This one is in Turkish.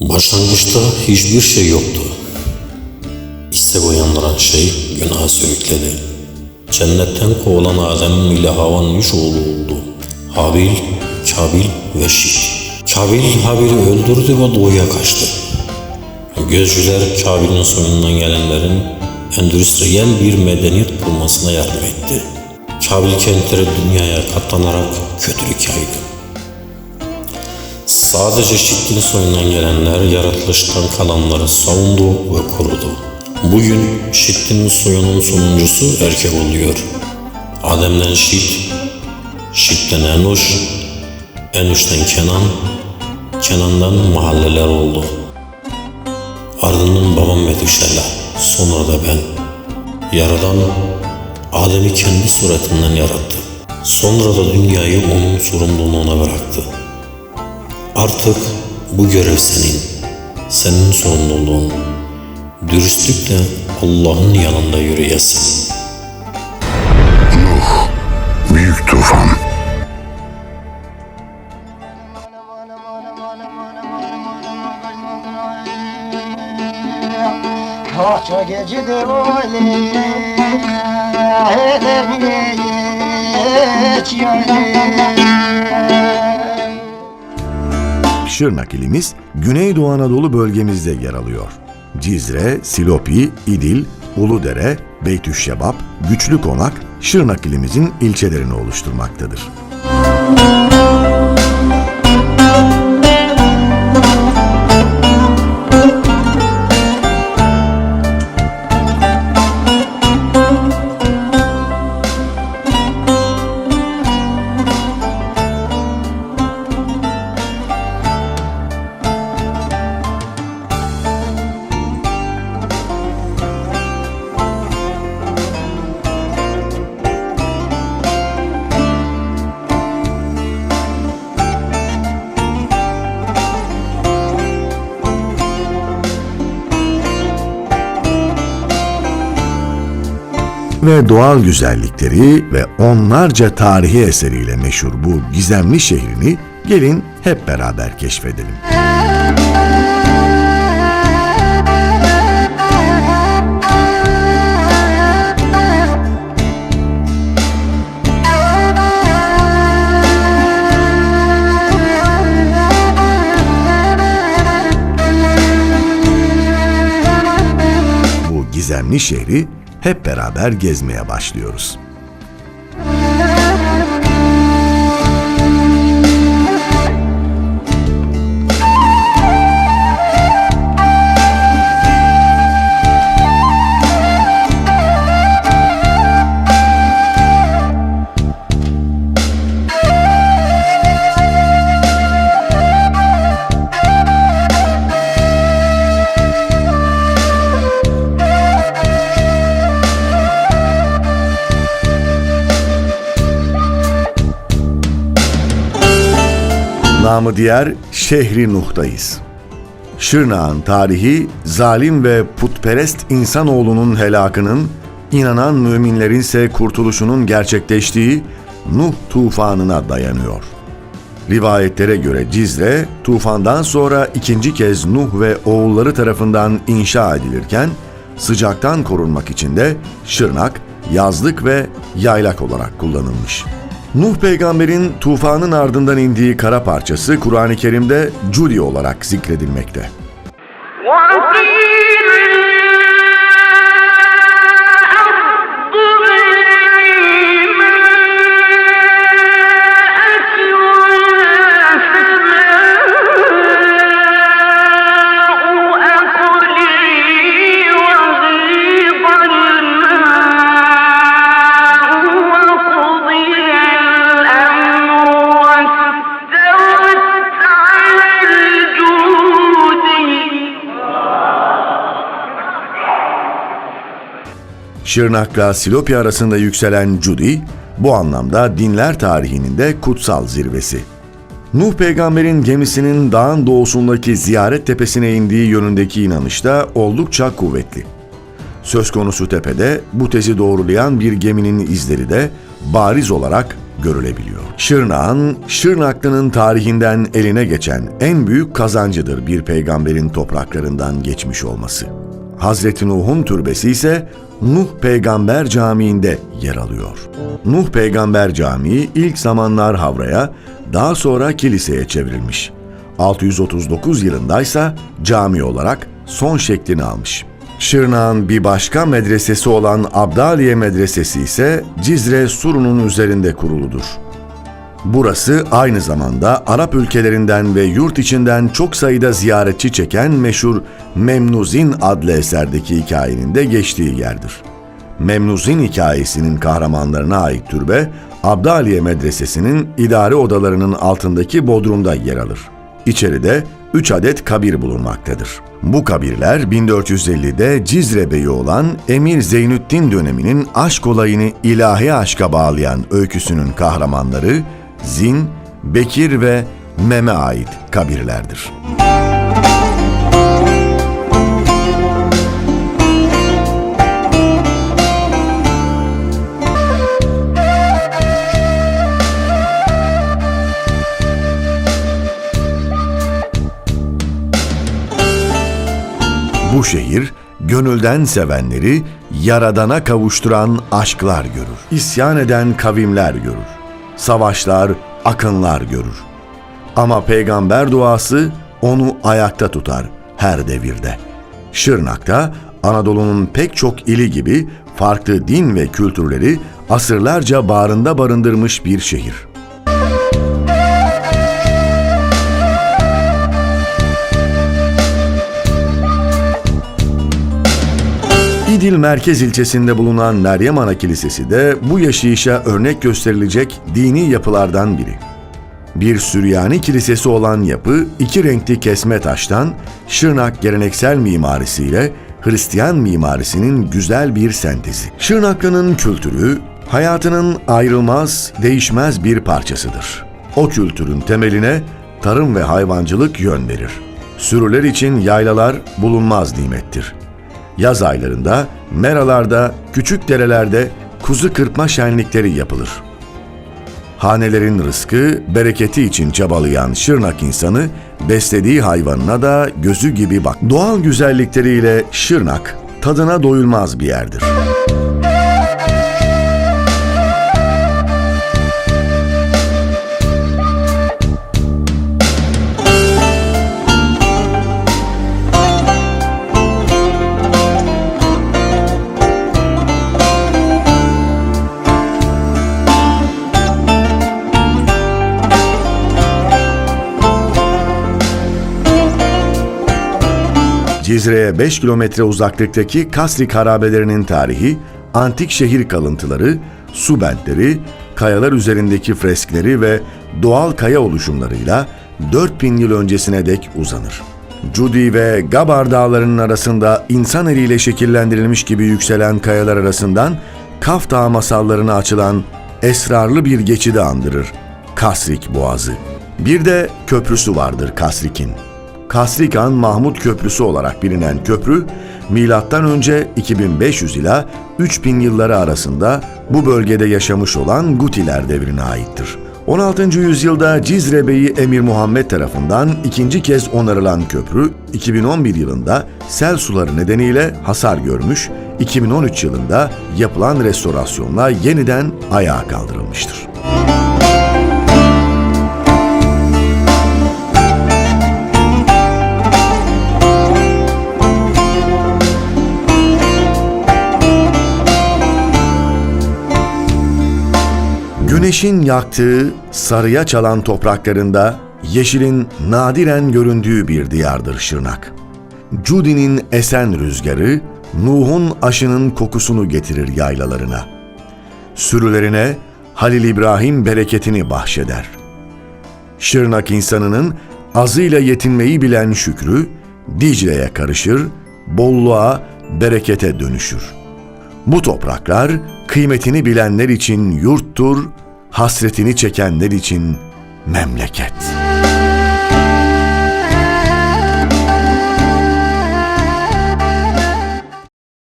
Başlangıçta hiçbir şey yoktu. İstek uyandıran şey günaha sürükledi. Cennetten kovulan Adem ile Havan üç oğlu oldu. Habil, Kabil ve Şit. Kabil Habil'i öldürdü ve doğuya kaçtı. Gözcüler Kabil'in soyundan gelenlerin endüstriyel bir medeniyet kurmasına yardım etti. Kabil kentleri dünyaya katlanarak kötülük yaydı. Sadece Şittin soyundan gelenler yaratılıştan kalanları savundu ve korudu. Bugün Şittin soyunun sonuncusu erkek oluyor. Adem'den Şit, Şit'ten Enuş, Enuş'tan Kenan, Kenan'dan mahalleler oldu. Ardından babam Metüşela, sonra da ben. Yaradan Adem'i kendi suretinden yarattı. Sonra da dünyayı onun sorumluluğuna bıraktı. Artık bu görev senin. Senin sorumluluğun. Dürüstlükle Allah'ın yanında yürüyesin. Büyük tufan. Kaça gecidi öyle Hedefine geç yani Şırnak ilimiz Güneydoğu Anadolu bölgemizde yer alıyor. Cizre, Silopi, İdil, Uludere, Beytüşşebap, Güçlü Konak, Şırnak ilimizin ilçelerini oluşturmaktadır. Ve doğal güzellikleri ve onlarca tarihi eseriyle meşhur bu gizemli şehrini gelin hep beraber keşfedelim. Gizemli şehri hep beraber gezmeye başlıyoruz. Namı diğer Şehri Nuh'tayız. Şırnak'ın tarihi zalim ve putperest insanoğlunun helakının, inanan müminlerin ise kurtuluşunun gerçekleştiği Nuh tufanına dayanıyor. Rivayetlere göre Cizre, tufandan sonra ikinci kez Nuh ve oğulları tarafından inşa edilirken, sıcaktan korunmak için de Şırnak, yazlık ve yaylak olarak kullanılmış. Nuh peygamberin tufanın ardından indiği kara parçası Kur'an-ı Kerim'de Cudi olarak zikredilmekte. Şırnak'la Silopi arasında yükselen Cudi, bu anlamda dinler tarihinin de kutsal zirvesi. Nuh peygamberin gemisinin dağın doğusundaki ziyaret tepesine indiği yönündeki inanış da oldukça kuvvetli. Söz konusu tepede bu tezi doğrulayan bir geminin izleri de bariz olarak görülebiliyor. Şırnak'ın, Şırnaklı'nın tarihinden eline geçen en büyük kazancıdır bir peygamberin topraklarından geçmiş olması. Hazreti Nuh'un türbesi ise Nuh Peygamber Camii'nde yer alıyor. Nuh Peygamber Camii ilk zamanlar havraya, daha sonra kiliseye çevrilmiş. 639 yılındaysa cami olarak son şeklini almış. Şırnak'ın bir başka medresesi olan Abdaliye Medresesi ise Cizre Suru'nun üzerinde kuruludur. Burası aynı zamanda Arap ülkelerinden ve yurt içinden çok sayıda ziyaretçi çeken meşhur Memnuzin adlı eserdeki hikayenin de geçtiği yerdir. Memnuzin hikayesinin kahramanlarına ait türbe, Abdaliye Medresesi'nin idare odalarının altındaki bodrumda yer alır. İçeride 3 adet kabir bulunmaktadır. Bu kabirler 1450'de Cizre Bey'i olan Emir Zeynüddin döneminin aşk olayını ilahi aşka bağlayan öyküsünün kahramanları Zin, Bekir ve Mem'e ait kabirlerdir. Bu şehir gönülden sevenleri yaradana kavuşturan aşklar görür. İsyan eden kavimler görür. Savaşlar, akınlar görür. Ama peygamber duası onu ayakta tutar her devirde. Şırnak'ta Anadolu'nun pek çok ili gibi farklı din ve kültürleri asırlarca bağrında barındırmış bir şehir. İdil merkez ilçesinde bulunan Meryem Ana Kilisesi de bu yaşayışa örnek gösterilecek dini yapılardan biri. Bir Süryani kilisesi olan yapı iki renkli kesme taştan Şırnak geleneksel mimarisiyle Hristiyan mimarisinin güzel bir sentezi. Şırnaklı'nın kültürü hayatının ayrılmaz, değişmez bir parçasıdır. O kültürün temeline tarım ve hayvancılık yön verir. Sürüler için yaylalar bulunmaz nimettir. Yaz aylarında, meralarda, küçük derelerde kuzu kırpma şenlikleri yapılır. Hanelerin rızkı, bereketi için çabalayan Şırnak insanı beslediği hayvanına da gözü gibi bak. Doğal güzellikleriyle Şırnak tadına doyulmaz bir yerdir. Cizre'ye 5 kilometre uzaklıktaki Kasrik harabelerinin tarihi, antik şehir kalıntıları, su bentleri, kayalar üzerindeki freskleri ve doğal kaya oluşumlarıyla 4000 yıl öncesine dek uzanır. Cudi ve Gabar dağlarının arasında insan eliyle şekillendirilmiş gibi yükselen kayalar arasından Kaf Dağı masallarına açılan esrarlı bir geçidi andırır Kasrik Boğazı. Bir de köprüsü vardır Kasrik'in. Kasrikan Mahmut Köprüsü olarak bilinen köprü, önce 2500 ila 3000 yılları arasında bu bölgede yaşamış olan Gutiler devrine aittir. 16. yüzyılda Cizre Beyi Emir Muhammed tarafından ikinci kez onarılan köprü, 2011 yılında sel suları nedeniyle hasar görmüş, 2013 yılında yapılan restorasyonla yeniden ayağa kaldırılmıştır. Güneşin yaktığı, sarıya çalan topraklarında yeşilin nadiren göründüğü bir diyardır Şırnak. Cudi'nin esen rüzgarı, Nuh'un aşının kokusunu getirir yaylalarına. Sürülerine Halil İbrahim bereketini bahşeder. Şırnak insanının azıyla yetinmeyi bilen şükrü, Dicle'ye karışır, bolluğa, berekete dönüşür. Bu topraklar kıymetini bilenler için yurttur, hasretini çekenler için memleket.''